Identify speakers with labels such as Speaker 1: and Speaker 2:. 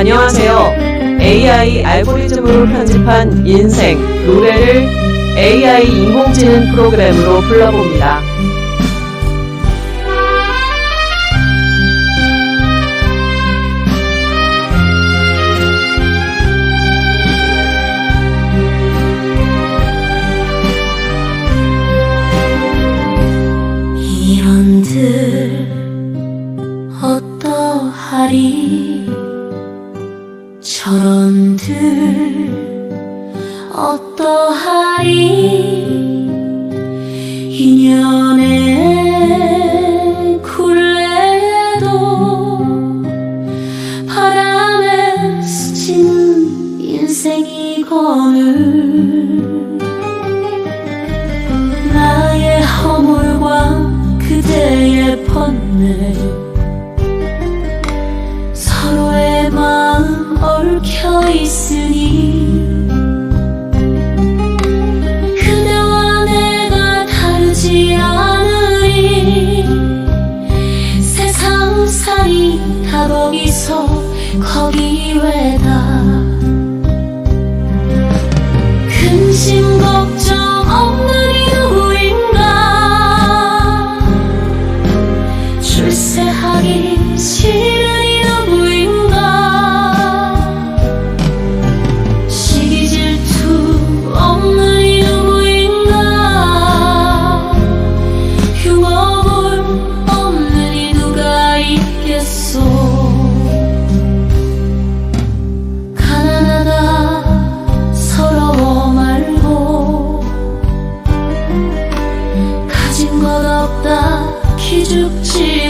Speaker 1: 안녕하세요. AI 알고리즘으로 편집한 인생, 노래를 AI 인공지능 프로그램으로 불러봅니다.
Speaker 2: 이런들 어떠하리 저런들 어떠하리? 인연의 굴레도 바람에 스치는 인생이거늘 나의 허물과 그대의 번뇌 얽혀 있으니 그대와 내가 다르지 않으리. 세상 살이 다 거기서 거기 외다 가난하다, 서러워 말고, 가진 것 없다, 기죽지.